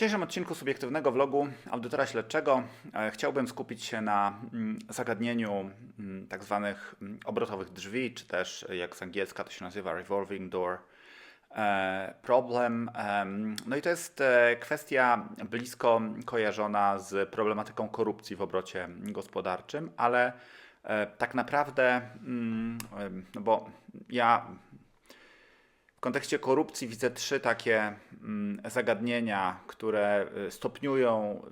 dzisiejszym odcinku subiektywnego vlogu audytora śledczego e, chciałbym skupić się na mm, zagadnieniu mm, tak zwanych mm, obrotowych drzwi, czy też e, jak z angielska to się nazywa revolving door e, problem. No i to jest kwestia blisko kojarzona z problematyką korupcji w obrocie gospodarczym, ale tak naprawdę, no bo ja w kontekście korupcji widzę trzy takie mm, zagadnienia, które y, stopniują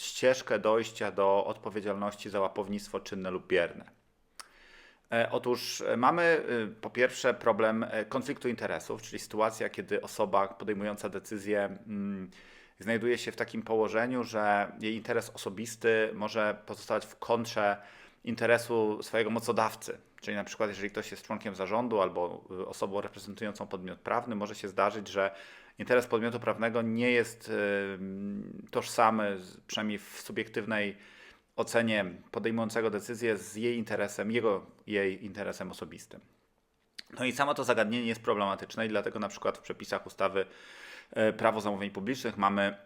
ścieżkę dojścia do odpowiedzialności za łapownictwo czynne lub bierne. E, otóż e, mamy y, po pierwsze problem e, konfliktu interesów, czyli sytuacja, kiedy osoba podejmująca decyzję mm, znajduje się w takim położeniu, że jej interes osobisty może pozostawać w kontrze interesu swojego mocodawcy. Czyli na przykład, jeżeli ktoś jest członkiem zarządu albo y, osobą reprezentującą podmiot prawny, może się zdarzyć, że interes podmiotu prawnego nie jest y, tożsamy, przynajmniej w subiektywnej ocenie podejmującego decyzję z jej interesem, jego, jej interesem osobistym. No i samo to zagadnienie jest problematyczne i dlatego na przykład w przepisach ustawy prawo zamówień publicznych mamy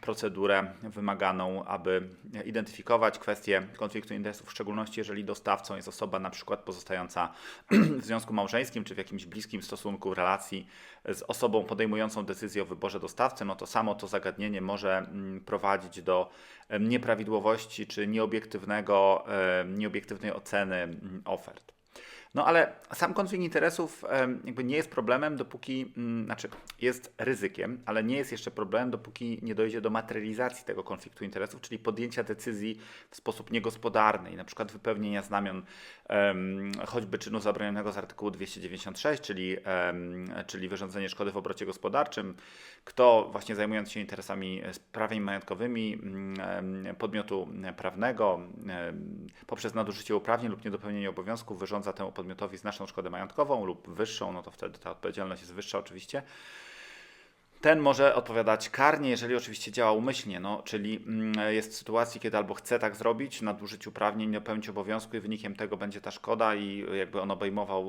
procedurę wymaganą, aby identyfikować kwestię konfliktu interesów, w szczególności jeżeli dostawcą jest osoba na przykład pozostająca w związku małżeńskim czy w jakimś bliskim stosunku, relacji z osobą podejmującą decyzję o wyborze dostawcy, no to samo to zagadnienie może mm, prowadzić do nieprawidłowości czy nieobiektywnego, nieobiektywnej oceny ofert. No ale sam konflikt interesów jakby nie jest problemem, dopóki, mm, znaczy jest ryzykiem, ale nie jest jeszcze problemem, dopóki nie dojdzie do materializacji tego konfliktu interesów, czyli podjęcia decyzji w sposób niegospodarny, na przykład wypełnienia znamion choćby czynu zabronionego z artykułu 296, czyli, czyli wyrządzenie szkody w obrocie gospodarczym, kto właśnie zajmując się interesami sprawień majątkowymi podmiotu prawnego poprzez nadużycie uprawnień lub niedopełnienie obowiązków wyrządza temu podmiotowi znaczną szkodę majątkową lub wyższą, no to wtedy ta odpowiedzialność jest wyższa oczywiście. Ten może odpowiadać karnie, jeżeli oczywiście działa umyślnie, no, czyli mm, jest w sytuacji, kiedy albo chce tak zrobić, nadużyć uprawnień, nie pełnić obowiązku i wynikiem tego będzie ta szkoda i jakby on obejmował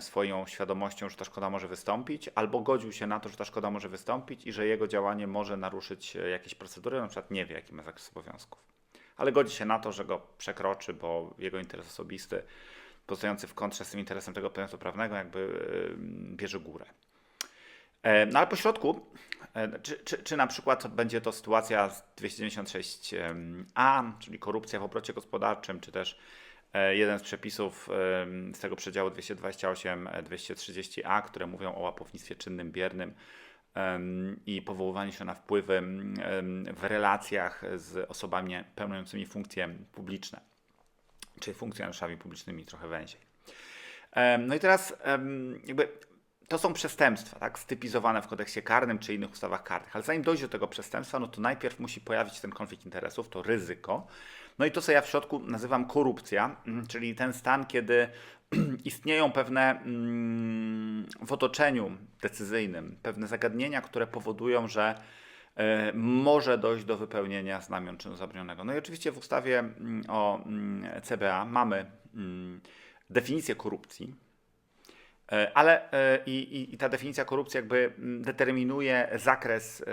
swoją świadomością, że ta szkoda może wystąpić, albo godził się na to, że ta szkoda może wystąpić i że jego działanie może naruszyć e, jakieś procedury, na przykład nie wie, jaki ma zakres obowiązków. Ale godzi się na to, że go przekroczy, bo jego interes osobisty pozostający w kontrze z tym interesem tego podmiotu prawnego jakby bierze górę. E, no ale po środku, e, czy, czy, czy na przykład będzie to sytuacja z 296a, czyli korupcja w obrocie gospodarczym, czy też e, jeden z przepisów z tego przedziału 228-230a, które mówią o łapownictwie czynnym, biernym i powoływaniu się na wpływy w relacjach z osobami pełniącymi funkcje publiczne czy funkcjonariuszami publicznymi trochę węziej. No i teraz jakby to są przestępstwa, tak, stypizowane w kodeksie karnym czy innych ustawach karnych. Ale zanim dojdzie do tego przestępstwa, no to najpierw musi pojawić się ten konflikt interesów, to ryzyko. No i to, co ja w środku nazywam korupcja, mm, czyli ten stan, kiedy istnieją pewne mm, w otoczeniu decyzyjnym, pewne zagadnienia, które powodują, że e, może dojść do wypełnienia znamion czynu zabronionego. No i oczywiście w ustawie mm, o CBA mamy definicję korupcji, ale e, i, i, ta definicja korupcji jakby mm, determinuje zakres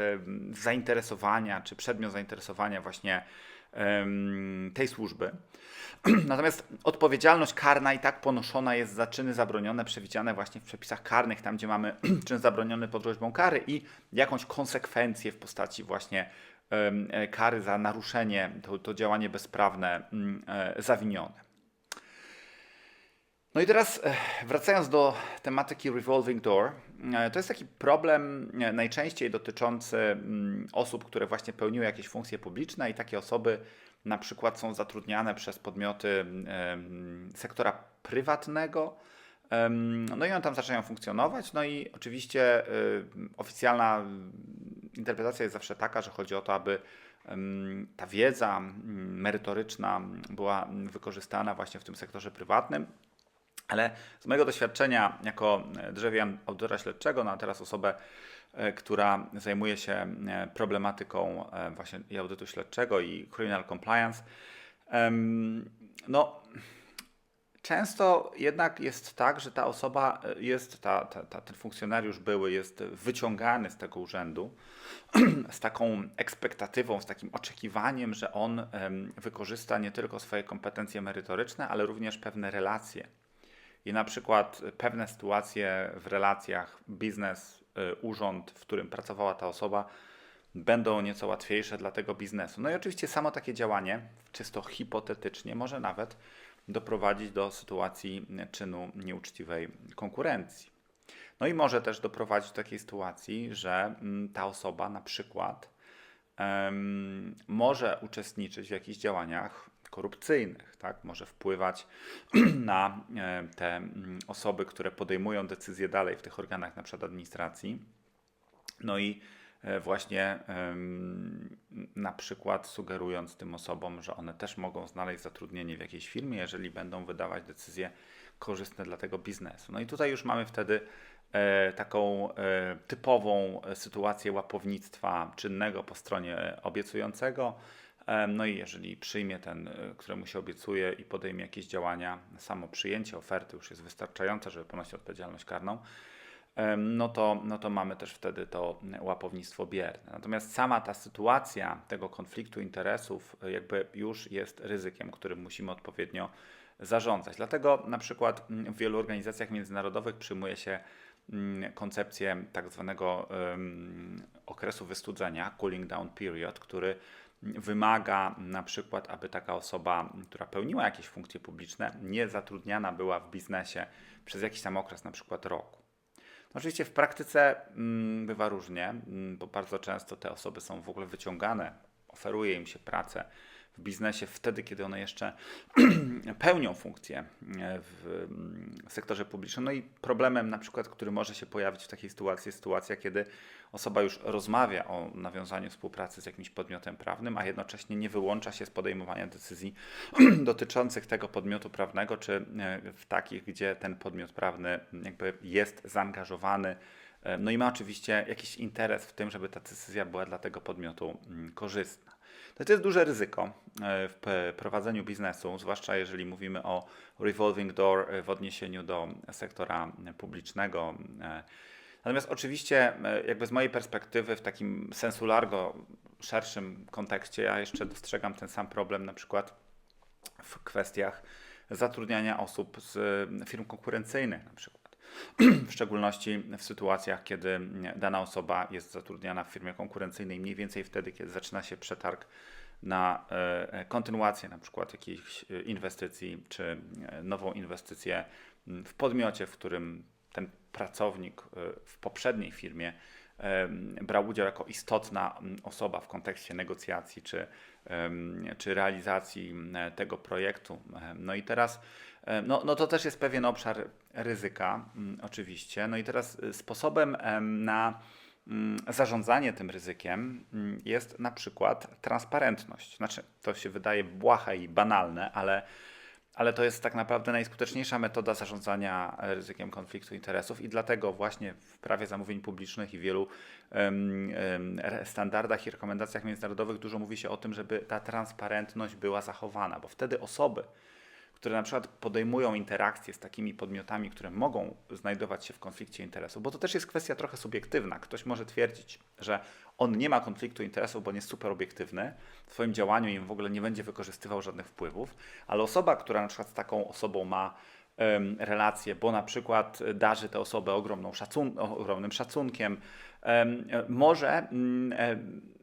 zainteresowania, czy przedmiot zainteresowania właśnie tej służby. Natomiast odpowiedzialność karna i tak ponoszona jest za czyny zabronione, przewidziane właśnie w przepisach karnych, tam gdzie mamy czyn zabroniony pod groźbą kary i jakąś konsekwencję w postaci właśnie e, kary za naruszenie, to, to działanie bezprawne mm, zawinione. No i teraz e, wracając do tematyki revolving door, e, to jest taki problem e, najczęściej dotyczący mm, osób, które właśnie pełniły jakieś funkcje publiczne i takie osoby na przykład są zatrudniane przez podmioty sektora prywatnego. No i one tam zaczynają funkcjonować. No i oczywiście oficjalna interpretacja jest zawsze taka, że chodzi o to, aby ta wiedza merytoryczna była wykorzystana właśnie w tym sektorze prywatnym. Ale z mojego doświadczenia jako e, drzewian audytora śledczego, no a teraz osobę, e, która zajmuje się e, problematyką właśnie i audytu śledczego i criminal compliance, no Często jednak jest tak, że ta osoba jest, ta, ta, ta, ten funkcjonariusz były jest wyciągany z tego urzędu z taką ekspektatywą, z takim oczekiwaniem, że on wykorzysta nie tylko swoje kompetencje merytoryczne, ale również pewne relacje. I na przykład pewne sytuacje w relacjach biznes, y, urząd, w którym pracowała ta osoba, będą nieco łatwiejsze dla tego biznesu. No i oczywiście samo takie działanie, czysto hipotetycznie, może nawet doprowadzić do sytuacji czynu nieuczciwej konkurencji. No i może też doprowadzić do takiej sytuacji, że mm, ta osoba na przykład um, może uczestniczyć w jakichś działaniach korupcyjnych, tak? może wpływać na e, te mm, osoby, które podejmują decyzje dalej w tych organach, na przykład administracji. No i e, właśnie na przykład sugerując tym osobom, że one też mogą znaleźć zatrudnienie w jakiejś firmie, jeżeli będą wydawać decyzje korzystne dla tego biznesu. No i tutaj już mamy wtedy e, taką typową sytuację łapownictwa czynnego po stronie obiecującego, no i jeżeli przyjmie ten, e, któremu się obiecuje i podejmie jakieś działania, samo przyjęcie oferty już jest wystarczające, żeby ponosić odpowiedzialność karną, no to, no to mamy też wtedy to łapownictwo bierne. Natomiast sama ta sytuacja tego konfliktu interesów e, jakby już jest ryzykiem, którym musimy odpowiednio zarządzać. Dlatego na przykład w wielu organizacjach międzynarodowych przyjmuje się koncepcję tak zwanego um, okresu wystudzenia, cooling down period, który wymaga na przykład, aby taka osoba, która pełniła jakieś funkcje publiczne, nie zatrudniana była w biznesie przez jakiś tam okres, na przykład roku. No oczywiście w praktyce mm, bywa różnie, mm, bo bardzo często te osoby są w ogóle wyciągane, oferuje im się pracę w biznesie wtedy, kiedy one jeszcze pełnią funkcję e, w sektorze publicznym. No i problemem na przykład, który może się pojawić w takiej sytuacji, jest sytuacja, kiedy osoba już rozmawia o nawiązaniu współpracy z jakimś podmiotem prawnym, a jednocześnie nie wyłącza się z podejmowania decyzji dotyczących tego podmiotu prawnego, czy e, w takich, gdzie ten podmiot prawny jakby jest zaangażowany e, no i ma oczywiście jakiś interes w tym, żeby ta decyzja była dla tego podmiotu korzystna. To jest duże ryzyko e, w prowadzeniu biznesu, zwłaszcza jeżeli mówimy o revolving door e, w odniesieniu do sektora publicznego. E. Natomiast oczywiście, jakby z mojej perspektywy, w takim sensu largo, szerszym kontekście, ja jeszcze dostrzegam ten sam problem na przykład w kwestiach zatrudniania osób z firm konkurencyjnych na przykład. W szczególności w sytuacjach, kiedy dana osoba jest zatrudniana w firmie konkurencyjnej, mniej więcej wtedy, kiedy zaczyna się przetarg na e, kontynuację na przykład jakichś e, inwestycji, czy e, nową inwestycję w podmiocie, w którym ten pracownik w poprzedniej firmie brał udział jako istotna osoba w kontekście negocjacji czy, czy realizacji tego projektu. No i teraz no, no to też jest pewien obszar ryzyka, oczywiście. No i teraz sposobem na zarządzanie tym ryzykiem jest na przykład transparentność. Znaczy, to się wydaje błahe i banalne, ale ale to jest tak naprawdę najskuteczniejsza metoda zarządzania ryzykiem konfliktu interesów i dlatego właśnie w prawie zamówień publicznych i wielu um, um, standardach i rekomendacjach międzynarodowych dużo mówi się o tym, żeby ta transparentność była zachowana, bo wtedy osoby, które na przykład podejmują interakcje z takimi podmiotami, które mogą znajdować się w konflikcie interesów, bo to też jest kwestia trochę subiektywna. Ktoś może twierdzić, że on nie ma konfliktu interesów, bo on jest super obiektywny, w swoim działaniu im w ogóle nie będzie wykorzystywał żadnych wpływów, ale osoba, która na przykład z taką osobą ma relacje, bo na przykład darzy tę osobę ogromną szacun ogromnym szacunkiem, może um,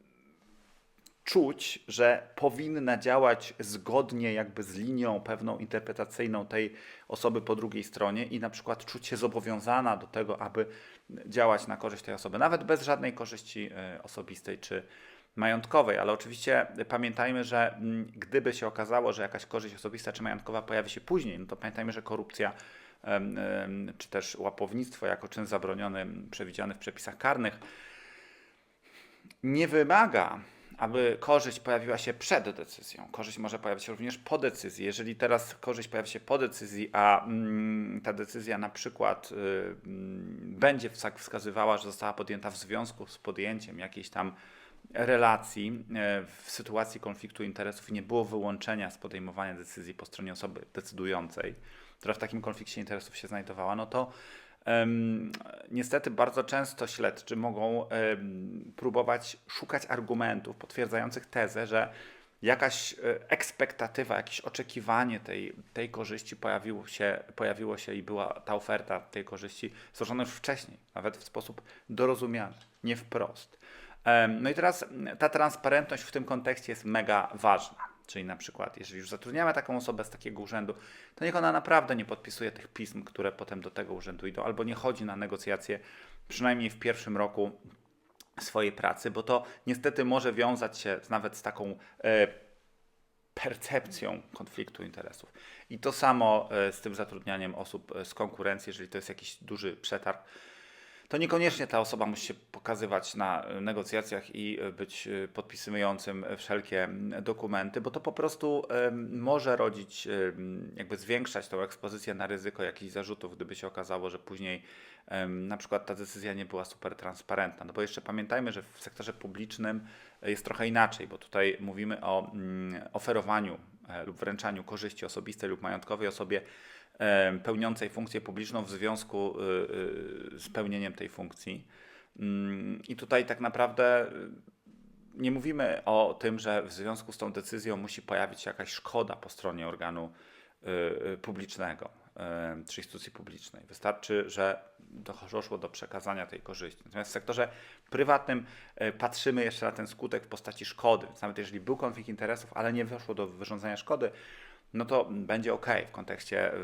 czuć, że powinna działać zgodnie jakby z linią pewną interpretacyjną tej osoby po drugiej stronie i na przykład czuć się zobowiązana do tego, aby działać na korzyść tej osoby, nawet bez żadnej korzyści e, osobistej czy majątkowej, ale oczywiście pamiętajmy, że mm, gdyby się okazało, że jakaś korzyść osobista czy majątkowa pojawi się później, no to pamiętajmy, że korupcja czy też łapownictwo jako czyn zabroniony przewidziany w przepisach karnych nie wymaga aby korzyść pojawiła się przed decyzją. Korzyść może pojawić się również po decyzji. Jeżeli teraz korzyść pojawi się po decyzji, a mm, ta decyzja na przykład y, mm, będzie wskazywała, że została podjęta w związku z podjęciem jakiejś tam relacji e, w sytuacji konfliktu interesów i nie było wyłączenia z podejmowania decyzji po stronie osoby decydującej, która w takim konflikcie interesów się znajdowała, no to niestety bardzo często śledczy mogą próbować szukać argumentów potwierdzających tezę, że jakaś e, ekspektatywa, jakieś oczekiwanie tej, tej korzyści pojawiło się, pojawiło się i była ta oferta tej korzyści złożona już wcześniej, nawet w sposób dorozumiany, nie wprost. No i teraz ta transparentność w tym kontekście jest mega ważna. Czyli na przykład, jeżeli już zatrudniamy taką osobę z takiego urzędu, to niech ona naprawdę nie podpisuje tych pism, które potem do tego urzędu idą, albo nie chodzi na negocjacje, przynajmniej w pierwszym roku swojej pracy, bo to niestety może wiązać się nawet z taką e, percepcją konfliktu interesów. I to samo e, z tym zatrudnianiem osób e, z konkurencji, jeżeli to jest jakiś duży przetarg, to niekoniecznie ta osoba musi się pokazywać na negocjacjach i e, być e, podpisującym wszelkie dokumenty, bo to po prostu może rodzić, jakby zwiększać tą ekspozycję na ryzyko jakichś zarzutów, gdyby się okazało, że później na przykład ta decyzja nie była super transparentna. No bo jeszcze pamiętajmy, że w sektorze publicznym e, jest trochę inaczej, bo tutaj mówimy o mm, oferowaniu lub wręczaniu korzyści osobistej lub majątkowej osobie pełniącej funkcję publiczną w związku y, y, z pełnieniem tej funkcji. Mm, I tutaj tak naprawdę y, nie mówimy o tym, że w związku z tą decyzją musi pojawić się jakaś szkoda po stronie organu publicznego czy instytucji publicznej. Wystarczy, że doszło do przekazania tej korzyści. Natomiast w sektorze prywatnym patrzymy jeszcze na ten skutek w postaci szkody. Nawet jeżeli był konflikt interesów, ale nie doszło do wyrządzenia szkody, no to będzie ok w kontekście y,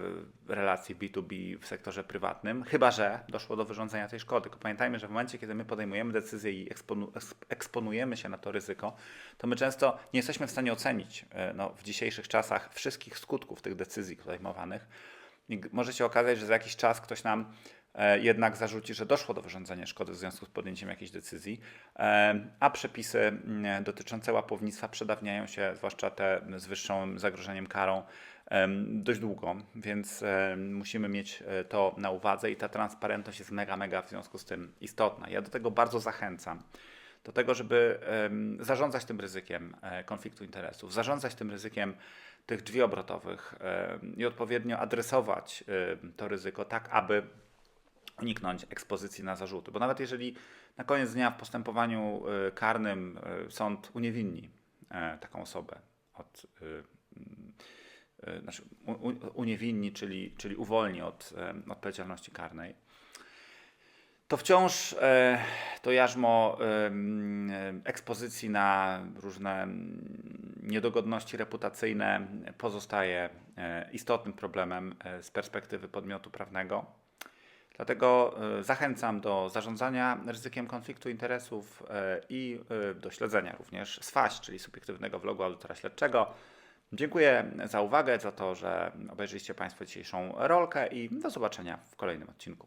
relacji B2B w sektorze prywatnym, chyba że doszło do wyrządzenia tej szkody. Tylko pamiętajmy, że w momencie, kiedy my podejmujemy decyzję i eksponu, eks- eksponujemy się na to ryzyko, to my często nie jesteśmy w stanie ocenić y, no, w dzisiejszych czasach wszystkich skutków tych decyzji podejmowanych. I może się okazać, że za jakiś czas ktoś nam jednak zarzuci, że doszło do wyrządzenia szkody w związku z podjęciem jakiejś decyzji, e, a przepisy mm, dotyczące łapownictwa przedawniają się, zwłaszcza te z wyższym zagrożeniem karą, dość długo, więc em, musimy mieć e, to na uwadze i ta transparentność jest mega, mega w związku z tym istotna. Ja do tego bardzo zachęcam. Do tego, żeby zarządzać tym ryzykiem e, konfliktu interesów, zarządzać tym ryzykiem tych drzwi obrotowych i odpowiednio adresować to ryzyko tak, aby uniknąć ekspozycji na zarzuty. Bo nawet jeżeli na koniec dnia w postępowaniu y, karnym y, sąd uniewinni e, taką osobę od y, y, y, znaczy uniewinni, czyli, czyli uwolni od odpowiedzialności karnej, to wciąż to jarzmo ekspozycji na różne mm, niedogodności reputacyjne pozostaje istotnym problemem z perspektywy podmiotu prawnego. Dlatego e, zachęcam do zarządzania ryzykiem konfliktu interesów e, i e, do śledzenia również SWAŚ, czyli subiektywnego vlogu audytora śledczego. Dziękuję za uwagę, za to, że obejrzyliście Państwo dzisiejszą rolkę i do zobaczenia w kolejnym odcinku.